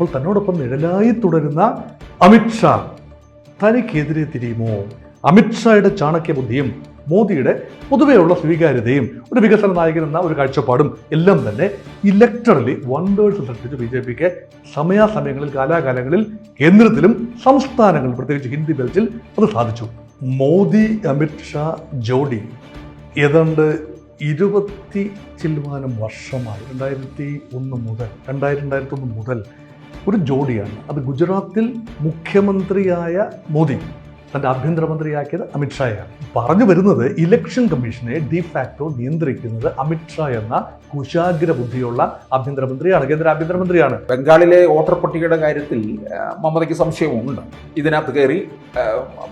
അപ്പോൾ തന്നോടൊപ്പം നിഴലായി തുടരുന്ന അമിത്ഷാ തനിക്കെതിരെ തിരിയുമോ? അമിത്ഷായുടെ ചാണക്യ ബുദ്ധിയും മോദിയുടെ പൊതുവെയുള്ള സ്വീകാര്യതയും ഒരു വികസന നായകൻ എന്ന ഒരു കാഴ്ചപ്പാടും എല്ലാം തന്നെ ഇലക്ടറലി വണ്ടേഴ്സ് സൃഷ്ടിച്ച് ബി ജെ പിക്ക് സമയാസമയങ്ങളിൽ കാലാകാലങ്ങളിൽ കേന്ദ്രത്തിലും സംസ്ഥാനങ്ങളിൽ പ്രത്യേകിച്ച് ഹിന്ദി ബെൽറ്റിൽ അത് സാധിച്ചു. മോദി അമിത്ഷാ ജോഡി. ഏതാണ്ട് ഇരുപത്തി ചില്ലുവാനം വർഷമായി രണ്ടായിരത്തി ഒന്ന് മുതൽ രണ്ടായിരത്തി രണ്ടായിരത്തി ഒന്ന് മുതൽ ഒരു ജോഡിയാണ്. അത് ഗുജറാത്തിൽ മുഖ്യമന്ത്രിയായ മോദി തന്റെ ആഭ്യന്തരമന്ത്രിയാക്കിയത് അമിത്ഷായാണ് പറഞ്ഞു വരുന്നത് ഇലക്ഷൻ കമ്മീഷനെ ഡിഫാക്ടോ നിയന്ത്രിക്കുന്നത് അമിത്ഷാ എന്ന കുശാഗ്ര ബുദ്ധിയുള്ള ആഭ്യന്തരമന്ത്രിയാണ് കേന്ദ്ര ആഭ്യന്തരമന്ത്രിയാണ്. ബംഗാളിലെ വോട്ടർ പട്ടികയുടെ കാര്യത്തിൽ മമതയ്ക്ക് സംശയമുണ്ട് ഇതിനകത്ത് കയറി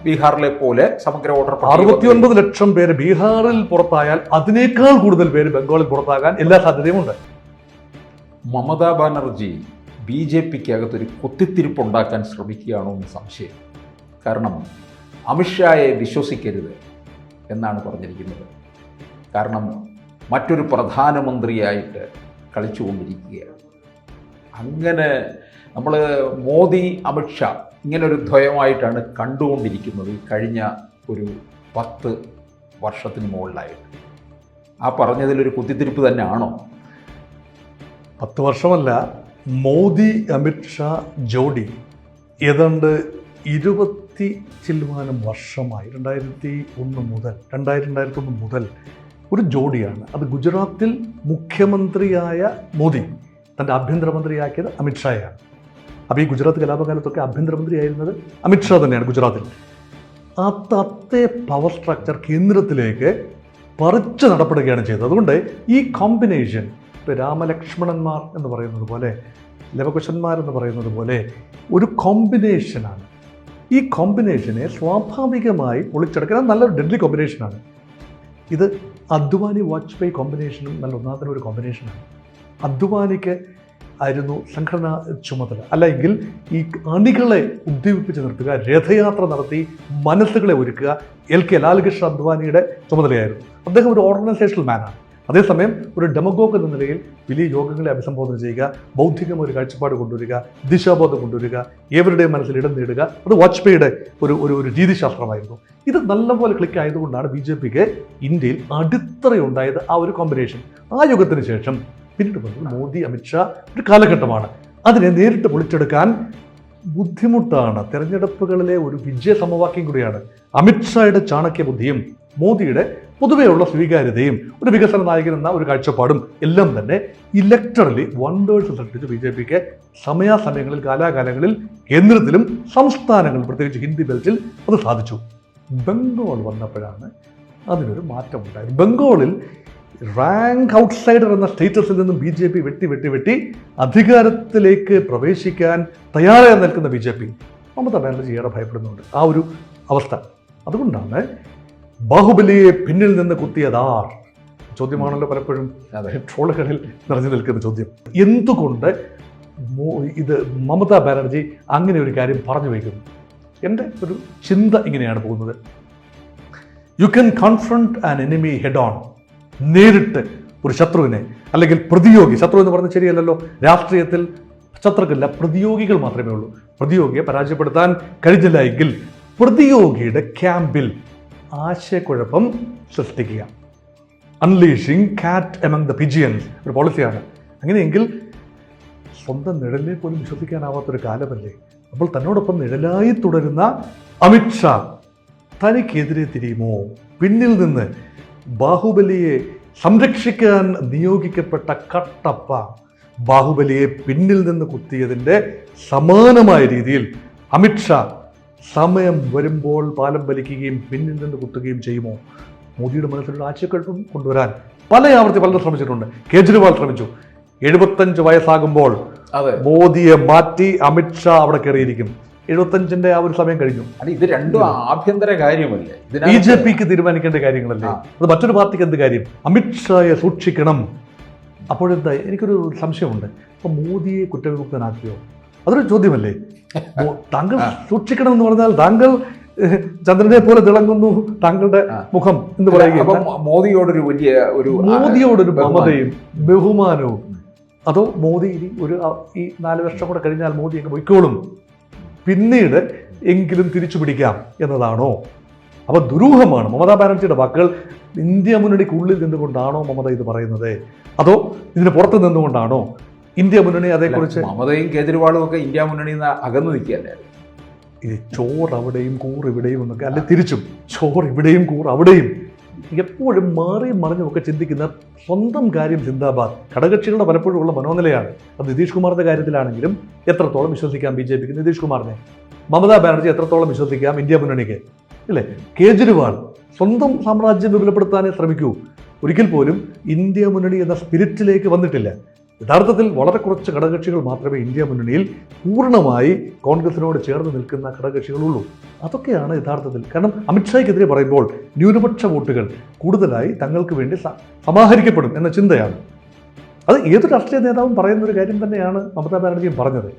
ബീഹാറിലെ പോലെ സമഗ്ര വോട്ടർ അറുപത്തിയൊൻപത് ലക്ഷം പേര് ബീഹാറിൽ പുറത്തായാൽ അതിനേക്കാൾ കൂടുതൽ പേര് ബംഗാളിൽ പുറത്താകാൻ എല്ലാ സാധ്യതയുമുണ്ട്. മമതാ ബാനർജി ബി ജെ പിക്ക് അകത്തൊരു കുത്തിത്തിരിപ്പുണ്ടാക്കാൻ ശ്രമിക്കുകയാണോ എന്ന് സംശയം. കാരണം അമിത്ഷായെ വിശ്വസിക്കരുത് എന്നാണ് പറഞ്ഞിരിക്കുന്നത്. കാരണം മറ്റൊരു പ്രധാനമന്ത്രിയായിട്ട് കളിച്ചുകൊണ്ടിരിക്കുകയാണ്. അങ്ങനെ നമ്മൾ മോദി അമിത്ഷാ ഇങ്ങനൊരു ദ്വയമായിട്ടാണ് കണ്ടുകൊണ്ടിരിക്കുന്നത് കഴിഞ്ഞ ഒരു പത്ത് വർഷത്തിന് മുകളിലായിട്ട്. ആ പറഞ്ഞതിലൊരു കുത്തിത്തിരിപ്പ് തന്നെയാണോ? പത്ത് വർഷമല്ല മോദി അമിത്ഷാ ജോഡി ഏതാണ്ട് ഇരുപത്തി ചില്ലുവാനം വർഷമായി രണ്ടായിരത്തി ഒന്ന് മുതൽ രണ്ടായിരത്തി രണ്ടായിരത്തി ഒന്ന് മുതൽ ഒരു ജോഡിയാണ്. അത് ഗുജറാത്തിൽ മുഖ്യമന്ത്രിയായ മോദി തന്റെ ആഭ്യന്തരമന്ത്രിയാക്കിയത് അമിത്ഷായാണ് അപ്പോൾ ഈ ഗുജറാത്ത് കലാപകാലത്തൊക്കെ ആഭ്യന്തരമന്ത്രിയായിരുന്നത് അമിത്ഷാ തന്നെയാണ് ഗുജറാത്തിൽ. ആ തത്തെ പവർ സ്ട്രക്ചർ കേന്ദ്രത്തിലേക്ക് പറിച്ചു നടപ്പെടുകയാണ് ചെയ്തത്. അതുകൊണ്ട് ഈ കോമ്പിനേഷൻ രാമലക്ഷ്മണന്മാർ എന്ന് പറയുന്നത് പോലെ ലവകുശന്മാർ എന്ന് പറയുന്നത് പോലെ ഒരു കോമ്പിനേഷനാണ് ഈ കോമ്പിനേഷനെ സ്വാഭാവികമായി പൊളിച്ചെടുക്കാൻ നല്ലൊരു ഡെഡ്ലി കോമ്പിനേഷനാണ് ഇത് അദ്വാനി വാജ്പേയി കോമ്പിനേഷനും നല്ല ഒന്നാമത്തെ ഒരു കോമ്പിനേഷനാണ് അദ്വാനിക്ക് ആയിരുന്നു സംഘടനാ ചുമതല. അല്ലെങ്കിൽ ഈ അണികളെ ഉദ്ദീപിപ്പിച്ച് നിർത്തുക രഥയാത്ര നടത്തി മനസ്സുകളെ ഒരുക്കുക എൽ കെ ലാൽകൃഷ്ണ അദ്വാനിയുടെ ചുമതലയായിരുന്നു. അദ്ദേഹം ഒരു ഓർഗനൈസേഷണൽ മാനാണ് അതേസമയം ഒരു ഡെമഗോഗ് എന്ന നിലയിൽ വലിയ യോഗങ്ങളെ അഭിസംബോധന ചെയ്യുക ബൗദ്ധികമായ ഒരു കാഴ്ചപ്പാട് കൊണ്ടുവരിക ദിശാബോധം കൊണ്ടുവരിക ഏവരുടെയും മനസ്സിൽ ഇടം നേടുക അത് വാജ്പേയിയുടെ ഒരു ഒരു ഒരു രീതിശാസ്ത്രമായിരുന്നു. ഇത് നല്ലപോലെ ക്ലിക്ക് ആയതുകൊണ്ടാണ് ബി ജെ പിക്ക് ഇന്ത്യയിൽ അടിത്തറയുണ്ടായത് ആ ഒരു കോമ്പിനേഷൻ ആ യുഗത്തിന് ശേഷം പിന്നീട് വന്നത് മോദി അമിത്ഷാ ഒരു കാലഘട്ടമാണ്. അതിനെ നേരിട്ട് പൊളിച്ചെടുക്കാൻ ബുദ്ധിമുട്ടാണ്. തെരഞ്ഞെടുപ്പുകളിലെ ഒരു വിജയ സമവാക്യം കൂടിയാണ്. അമിത്ഷായുടെ ചാണക്യ ബുദ്ധിയും മോദിയുടെ പൊതുവെയുള്ള സ്വീകാര്യതയും ഒരു വികസന നായകൻ എന്ന ഒരു കാഴ്ചപ്പാടും എല്ലാം തന്നെ ഇലക്ടറലി വണ്ടേഴ്സ് സൃഷ്ടിച്ച് ബി ജെ പിക്ക് സമയാസമയങ്ങളിൽ കാലാകാലങ്ങളിൽ കേന്ദ്രത്തിലും സംസ്ഥാനങ്ങളിൽ പ്രത്യേകിച്ച് ഹിന്ദി ബെൽറ്റിൽ അത് സാധിച്ചു. ബംഗാൾ വന്നപ്പോഴാണ് അതിനൊരു മാറ്റം ഉണ്ടായത് ബംഗാളിൽ റാങ്ക് ഔട്ട്സൈഡർ എന്ന സ്റ്റേറ്റസിൽ നിന്നും ബി ജെ പി വെട്ടി വെട്ടി വെട്ടി അധികാരത്തിലേക്ക് പ്രവേശിക്കാൻ തയ്യാറായി നിൽക്കുന്ന B J P. Mamata Banerjee ഏറെ ഭയപ്പെടുന്നുണ്ട്. ആ ഒരു അവസ്ഥ. അതുകൊണ്ടാണ് ബാഹുബലിയെ പിന്നിൽ നിന്ന് കുത്തിയതാർ ചോദ്യമാണല്ലോ പലപ്പോഴും. ട്രോളുകളിൽ നിറഞ്ഞു നിൽക്കുന്ന ചോദ്യം. എന്തുകൊണ്ട് ഇത് മമതാ ബാനർജി അങ്ങനെ ഒരു കാര്യം പറഞ്ഞു വയ്ക്കുന്നു? എന്റെ ഒരു ചിന്ത ഇങ്ങനെയാണ് പോകുന്നത്. You can confront an enemy head on നേരിട്ട് ഒരു ശത്രുവിനെ അല്ലെങ്കിൽ പ്രതിയോഗി ശത്രു എന്ന് പറഞ്ഞാൽ ശരിയല്ലല്ലോ. രാഷ്ട്രീയത്തിൽ ശത്രുക്കളില്ല പ്രതിയോഗികൾ മാത്രമേ ഉള്ളൂ. പ്രതിയോഗിയെ പരാജയപ്പെടുത്താൻ കഴിഞ്ഞില്ല എങ്കിൽ പ്രതിയോഗിയുടെ ക്യാമ്പിൽ ആശയക്കുഴപ്പം സൃഷ്ടിക്കുക. അൺലീഷിങ് കാറ്റ് എമംഗ് ദ പിജിയൻസ് ഒരു പോളിസിയാണ് അങ്ങനെയെങ്കിൽ സ്വന്തം നിഴലിനെ പോലും വിശ്വസിക്കാനാവാത്തൊരു കാലമല്ലേ? അപ്പോൾ തന്നോടൊപ്പം നിഴലായി തുടരുന്ന അമിത്ഷാ തനിക്കെതിരെ തിരിയുമോ? പിന്നിൽ നിന്ന് ബാഹുബലിയെ സംരക്ഷിക്കാൻ നിയോഗിക്കപ്പെട്ട കട്ടപ്പ ബാഹുബലിയെ പിന്നിൽ നിന്ന് കുത്തിയതിന്റെ സമാനമായ രീതിയിൽ അമിത്ഷാ സമയം വരുമ്പോൾ പാലം വലിക്കുകയും പിന്നിൽ നിന്ന് കുത്തുകയും ചെയ്യുമോ? മോദിയുടെ മനസ്സിലൊരു ആശയക്കുഴപ്പം കൊണ്ടുവരാൻ പല ആവർത്തി പലരും ശ്രമിച്ചിട്ടുണ്ട്. കേജ്രിവാൾ ശ്രമിച്ചു. എഴുപത്തഞ്ച് വയസ്സാകുമ്പോൾ മോദിയെ മാറ്റി അമിത്ഷാ അവിടെ കയറിയിരിക്കും. എഴുപത്തഞ്ചിന്റെ ആ ഒരു സമയം കഴിഞ്ഞു. അല്ല ഇത് രണ്ടും ആഭ്യന്തര കാര്യമല്ലേ? ബി ജെ പിക്ക് തീരുമാനിക്കേണ്ട കാര്യങ്ങളല്ലേ? അത് മറ്റൊരു പാർട്ടിക്ക് എന്ത് കാര്യം? അമിത്ഷായെ സൂക്ഷിക്കണം. അപ്പോഴെന്താ എനിക്കൊരു സംശയമുണ്ട്. അപ്പൊ മോദിയെ കുറ്റവിമുക്തനാക്കിയോ? അതൊരു ചോദ്യമല്ലേ? താങ്കൾ സൂക്ഷിക്കണം എന്ന് പറഞ്ഞാൽ താങ്കൾ ചന്ദ്രനെ പോലെ തിളങ്ങുന്നു താങ്കളുടെ മുഖം എന്ന് പറയുകയാണ് പറയുകയും മോദിയോടൊരു വലിയ ഒരു മോദിയോടൊരു. മമതയും ബഹുമാനവും. അതോ മോദി ഇനി ഒരു ഈ നാല് വർഷം കൂടെ കഴിഞ്ഞാൽ മോദി അങ്ങ് പൊയ്ക്കോളും. പിന്നീട് എങ്കിലും തിരിച്ചു പിടിക്കാം എന്നതാണോ? അപ്പോൾ ദുരൂഹമാണ് മമതാ ബാനർജിയുടെ വാക്കുകൾ. ഇന്ത്യ മുന്നണിക്കുള്ളിൽ നിന്നുകൊണ്ടാണോ മമത ഇത് പറയുന്നത്? അതോ ഇതിന് പുറത്ത് നിന്നുകൊണ്ടാണോ? ഇന്ത്യ മുന്നണി അതേക്കുറിച്ച്? മമതയും കേജ്രിവാളും ഒക്കെ ഇന്ത്യ മുന്നണിയിൽ നിന്ന് അകന്നു നിൽക്കുകയല്ലേ? ഇത് ചോറ് അവിടെയും കൂർ ഇവിടെയും എന്നൊക്കെ അല്ലെ തിരിച്ചും. ചോറ് ഇവിടെയും കൂർ അവിടെയും. എപ്പോഴും മാറിയും മറിഞ്ഞും ഒക്കെ ചിന്തിക്കുന്ന സ്വന്തം കാര്യം ചിന്താബാദ് ഘടകക്ഷികളുടെ പലപ്പോഴും ഉള്ള മനോനിലയാണ്. അത് നിതീഷ് കുമാറിന്റെ കാര്യത്തിലാണെങ്കിലും എത്രത്തോളം വിശ്വസിക്കാം ബി ജെ പിക്ക്? നിതീഷ് കുമാറിനെ. മമതാ ബാനർജി എത്രത്തോളം വിശ്വസിക്കാം ഇന്ത്യ മുന്നണിക്ക്? അല്ലേ? കേജ്രിവാൾ സ്വന്തം സാമ്രാജ്യം വിപുലപ്പെടുത്താനേ ശ്രമിക്കൂ. ഒരിക്കൽ പോലും ഇന്ത്യ മുന്നണി എന്ന സ്പിരിറ്റിലേക്ക് വന്നിട്ടില്ല. യഥാർത്ഥത്തിൽ വളരെ കുറച്ച് ഘടകകക്ഷികൾ മാത്രമേ ഇന്ത്യ മുന്നണിയിൽ പൂർണമായി കോൺഗ്രസിനോട് ചേർന്ന് നിൽക്കുന്ന ഘടകകക്ഷികളുള്ളൂ. അതൊക്കെയാണ് യഥാർത്ഥത്തിൽ. കാരണം അമിത്ഷായ്ക്കെതിരെ പറയുമ്പോൾ ന്യൂനപക്ഷ വോട്ടുകൾ കൂടുതലായി തങ്ങൾക്ക് വേണ്ടി സമാഹരിക്കപ്പെടും എന്ന ചിന്തയാണ്. അത് ഏത് രാഷ്ട്രീയ നേതാവും പറയുന്ന ഒരു കാര്യം തന്നെയാണ് മമതാ ബാനർജിയും പറഞ്ഞത്.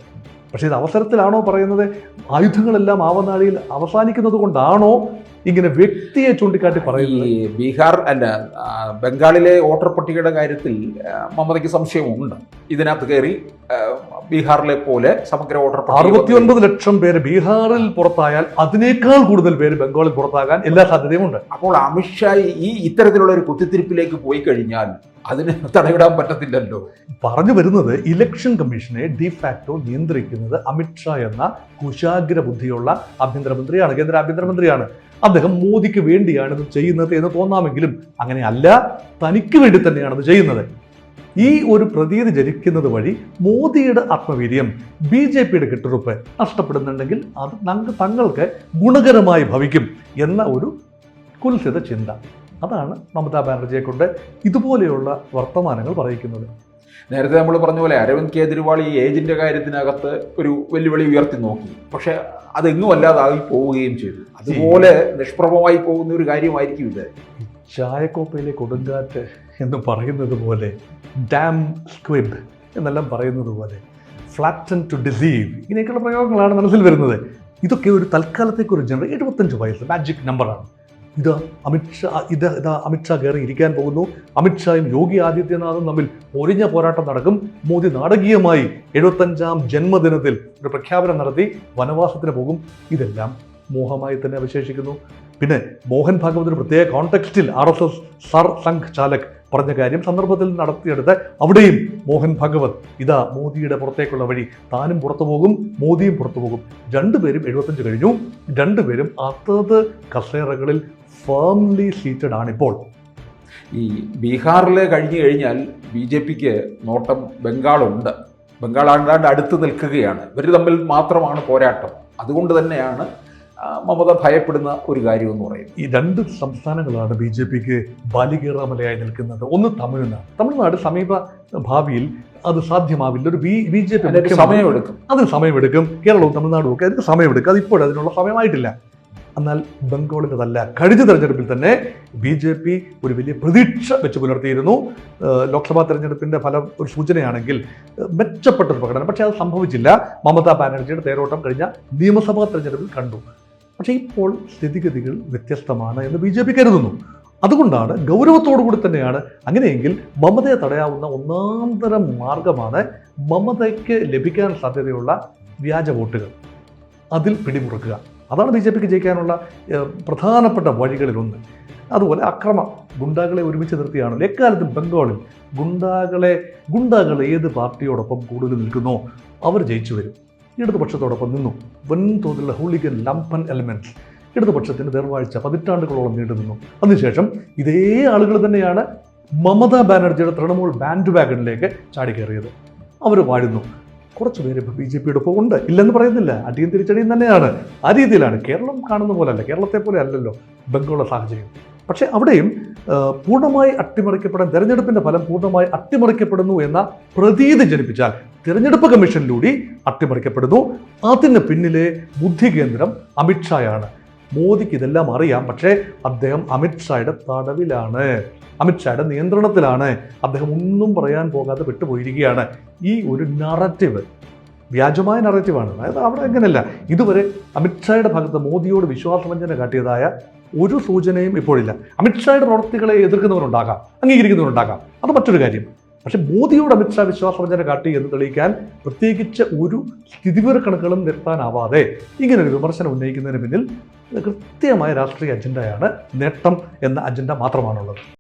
പക്ഷേ ഇത് അവസരത്തിലാണോ പറയുന്നത്? ആയുധങ്ങളെല്ലാം ആവനാഴിയിൽ അവസാനിക്കുന്നത് കൊണ്ടാണോ ഇങ്ങനെ വ്യക്തിയെ ചൂണ്ടിക്കാട്ടി പറയുന്നത്? ഈ ബീഹാർ അല്ല ബംഗാളിലെ വോട്ടർ പട്ടികയുടെ കാര്യത്തിൽ മമതയ്ക്ക് സംശയമുണ്ട് ഇതിനകത്ത് കയറി ബീഹാറിലെ പോലെ സമഗ്ര വോട്ടർ പട്ടിക അറുപത്തിയൊൻപത് ലക്ഷം പേര് ബീഹാറിൽ പുറത്തായാൽ അതിനേക്കാൾ കൂടുതൽ പേര് ബംഗാളിൽ പുറത്താകാൻ എല്ലാ സാധ്യതയുമുണ്ട് അപ്പോൾ അമിത്ഷാ ഈ ഇത്തരത്തിലുള്ള ഒരു കുത്തിത്തിരിപ്പിലേക്ക് പോയി കഴിഞ്ഞാൽ അതിന് തടയിടാൻ പറ്റത്തില്ലല്ലോ. പറഞ്ഞു വരുന്നത് ഇലക്ഷൻ കമ്മീഷനെ ഡിഫാക്ടോ നിയന്ത്രിക്കുന്നത് അമിത്ഷാ എന്ന കുശാഗ്ര ബുദ്ധിയുള്ള ആഭ്യന്തരമന്ത്രിയാണ് കേന്ദ്ര ആഭ്യന്തരമന്ത്രിയാണ്. അദ്ദേഹം മോദിക്ക് വേണ്ടിയാണ് ഇത് ചെയ്യുന്നത് എന്ന് തോന്നാമെങ്കിലും അങ്ങനെയല്ല തനിക്ക് വേണ്ടി തന്നെയാണ് ഇത് ചെയ്യുന്നത്. ഈ ഒരു പ്രതീതി ജനിക്കുന്നത് വഴി മോദിയുടെ ആത്മവീര്യം ബി ജെ പിയുടെ കെട്ടുറപ്പ് നഷ്ടപ്പെടുന്നുണ്ടെങ്കിൽ അത് തങ്ങൾക്ക് ഗുണകരമായി ഭവിക്കും എന്ന ഒരു കുൽസിത ചിന്ത. അതാണ് മമതാ ബാനർജിയെ കൊണ്ട് ഇതുപോലെയുള്ള വർത്തമാനങ്ങൾ പറയിക്കുന്നത് നേരത്തെ നമ്മൾ പറഞ്ഞ പോലെ അരവിന്ദ് കേജ്രിവാൾ ഈ ഏജിന്റെ കാര്യത്തിനകത്ത് ഒരു വെല്ലുവിളി ഉയർത്തി നോക്കി. പക്ഷെ അതെങ്ങും അല്ലാതായി പോവുകയും ചെയ്തു. അതുപോലെ നിഷ്പ്രഭമായി പോകുന്ന ഒരു കാര്യമായിരിക്കും ഇത്. ചായക്കോപ്പയിലെ കൊടുങ്കാറ്റ് എന്ന് പറയുന്നത് പോലെ ഡാം സ്ക്വിബ് എന്നെല്ലാം പറയുന്നത് പോലെ ഫ്ലാറ്റൻ ടു ഡിസീവ് ഇങ്ങനെയൊക്കെയുള്ള പ്രയോഗങ്ങളാണ് മനസ്സിൽ വരുന്നത്. ഇതൊക്കെ ഒരു തൽക്കാലത്തേക്ക് ഒരു ജനറൽ എഴുപത്തഞ്ച് വയസ്സ് മാജിക് നമ്പറാണ് ഇത് അമിത്ഷാ ഇത് ഇതാ അമിത്ഷാ കയറി ഇരിക്കാൻ പോകുന്നു. അമിത്ഷായും യോഗി ആദിത്യനാഥും തമ്മിൽ ഒരിഞ്ഞ പോരാട്ടം നടക്കും. മോദി നാടകീയമായി എഴുപത്തഞ്ചാം ജന്മദിനത്തിൽ ഒരു പ്രഖ്യാപനം നടത്തി വനവാസത്തിന് പോകും. ഇതെല്ലാം മോഹമായി തന്നെ അവശേഷിക്കുന്നു. പിന്നെ മോഹൻ ഭാഗവത് ഒരു പ്രത്യേക കോണ്ടെക്സ്റ്റിൽ R S S sir Sangh ചാലക് പറഞ്ഞ കാര്യം സന്ദർഭത്തിൽ നടത്തിയെടുത്ത് അവിടെയും മോഹൻ ഭഗവത് ഇതാ മോദിയുടെ പുറത്തേക്കുള്ള വഴി താനും പുറത്തു പോകും മോദിയും പുറത്തു പോകും. രണ്ടുപേരും എഴുപത്തഞ്ച് കഴിഞ്ഞു. രണ്ടുപേരും അതത് കസേറകളിൽ ഫേംലി സീറ്റഡ് ആണ് ഇപ്പോൾ. ഈ ബീഹാറിൽ കഴിഞ്ഞു കഴിഞ്ഞാൽ ബി ജെ പിക്ക് നോട്ടം ബംഗാളുണ്ട്. ബംഗാൾ ആണ്ടാണ്ട് അടുത്ത് നിൽക്കുകയാണ്. ഇവർ തമ്മിൽ മാത്രമാണ് പോരാട്ടം. അതുകൊണ്ട് തന്നെയാണ് മമത ഭയപ്പെടുന്ന ഒരു കാര്യം എന്ന് പറയുന്നത്. ഈ രണ്ട് സംസ്ഥാനങ്ങളാണ് ബി ജെ പിക്ക് ബാലികേറാമലയായി നിൽക്കുന്നത്. ഒന്ന് തമിഴ്നാട്. തമിഴ്നാട് സമീപ ഭാവിയിൽ അത് സാധ്യമാവില്ല. ഒരു ബി ബി ജെ പി സമയമെടുക്കും. അതിന് സമയമെടുക്കും. കേരളവും തമിഴ്നാടും ഒക്കെ അതിന് സമയമെടുക്കും. അത് ഇപ്പോൾ അതിനുള്ള സമയമായിട്ടില്ല. എന്നാൽ ബംഗാളിന്റെതല്ല കഴിഞ്ഞ തെരഞ്ഞെടുപ്പിൽ തന്നെ ബി ജെ പി ഒരു വലിയ പ്രതീക്ഷ വെച്ച് പുലർത്തിയിരുന്നു. ലോക്സഭാ തെരഞ്ഞെടുപ്പിന്റെ ഫലം ഒരു സൂചനയാണെങ്കിൽ മെച്ചപ്പെട്ട ഒരു പ്രകടനം. പക്ഷേ അത് സംഭവിച്ചില്ല. മമതാ ബാനർജിയുടെ തേരോട്ടം കഴിഞ്ഞ നിയമസഭാ തെരഞ്ഞെടുപ്പിൽ കണ്ടു. പക്ഷേ ഇപ്പോൾ സ്ഥിതിഗതികൾ വ്യത്യസ്തമാണ് എന്ന് ബി ജെ പി കരുതുന്നു. അതുകൊണ്ടാണ് ഗൗരവത്തോടു കൂടി തന്നെയാണ് അങ്ങനെയെങ്കിൽ മമതയെ തടയാവുന്ന ഒന്നാന്തരം മാർഗമാണ് മമതയ്ക്ക് ലഭിക്കാൻ സാധ്യതയുള്ള വ്യാജ വോട്ടുകൾ. അതിൽ പിടിമുറുക്കുക. അതാണ് ബി ജെ പിക്ക് ജയിക്കാനുള്ള പ്രധാനപ്പെട്ട വഴികളിലൊന്ന്. അതുപോലെ അക്രമ ഗുണ്ടാകളെ ഒരുമിച്ച് നിർത്തിയാണ്. എക്കാലത്തും ബംഗാളിൽ ഗുണ്ടാകളെ ഗുണ്ടാകൾ ഏത് പാർട്ടിയോടൊപ്പം കൂടുതൽ നിൽക്കുന്നോ അവർ ജയിച്ചു വരും. ഇടതുപക്ഷത്തോടൊപ്പം നിന്നു. വൻതോതിലുള്ള ഹൂളിഗൻ ലംപൻ എലമെന്റ് ഇടതുപക്ഷത്തിന്റെ നേർവാഴ്ച പതിറ്റാണ്ടുകളോളം നീണ്ടു നിന്നു. അതിനുശേഷം ഇതേ ആളുകൾ തന്നെയാണ് മമതാ ബാനർജിയുടെ തൃണമൂൽ ബാൻഡ് വാഗണിലേക്ക് ചാടിക്കയറിയത് അവർ വാഴുന്നു. കുറച്ച് പേര് ഇപ്പോൾ ബി ജെ പിയുടെ ഒപ്പം ഉണ്ട്. ഇല്ലെന്ന് പറയുന്നില്ല. അടിയും തിരിച്ചടിയും തന്നെയാണ്. ആ രീതിയിലാണ് കേരളം കാണുന്ന പോലല്ല. കേരളത്തെ പോലെ അല്ലല്ലോ ബംഗാളിലെ സാഹചര്യം. പക്ഷേ അവിടെയും പൂർണമായി അട്ടിമറിക്കപ്പെടാൻ തിരഞ്ഞെടുപ്പിന്റെ ഫലം പൂർണമായി അട്ടിമറിക്കപ്പെടുന്നു എന്ന പ്രതീതി ജനിപ്പിച്ചാൽ തിരഞ്ഞെടുപ്പ് കമ്മീഷനിലൂടെ അട്ടിമറിക്കപ്പെടുന്നു. അതിന് പിന്നിലെ ബുദ്ധി കേന്ദ്രം അമിത്ഷായാണ് മോദിക്ക് ഇതെല്ലാം അറിയാം. പക്ഷേ അദ്ദേഹം അമിത്ഷായുടെ തടവിലാണ്. അമിത്ഷായുടെ നിയന്ത്രണത്തിലാണ് അദ്ദേഹം ഒന്നും പറയാൻ പോകാതെ വിട്ടുപോയിരിക്കുകയാണ് ഈ ഒരു നറേറ്റീവ് വ്യാജമായ നറേറ്റീവാണ് അതായത് അവിടെ അങ്ങനെയല്ല. ഇതുവരെ അമിത്ഷായുടെ ഭാഗത്ത് മോദിയോട് വിശ്വാസവഞ്ചന കാട്ടിയതായ ഒരു സൂചനയും ഇപ്പോഴില്ല. അമിത്ഷായുടെ പ്രവർത്തികളെ എതിർക്കുന്നവരുണ്ടാകാം അംഗീകരിക്കുന്നവരുണ്ടാകാം. അത് മറ്റൊരു കാര്യം. പക്ഷെ മോദിയോട് അമിത്ഷാ വിശ്വാസവഞ്ചന കാട്ടി എന്ന് തെളിയിക്കാൻ പ്രത്യേകിച്ച് ഒരു സ്ഥിതിവിവരക്കണക്കുകളും നിർത്താനാവാതെ ഇങ്ങനൊരു വിമർശനം ഉന്നയിക്കുന്നതിന് പിന്നിൽ കൃത്യമായ രാഷ്ട്രീയ അജണ്ടയാണ് നേട്ടം എന്ന അജണ്ട മാത്രമാണുള്ളത്.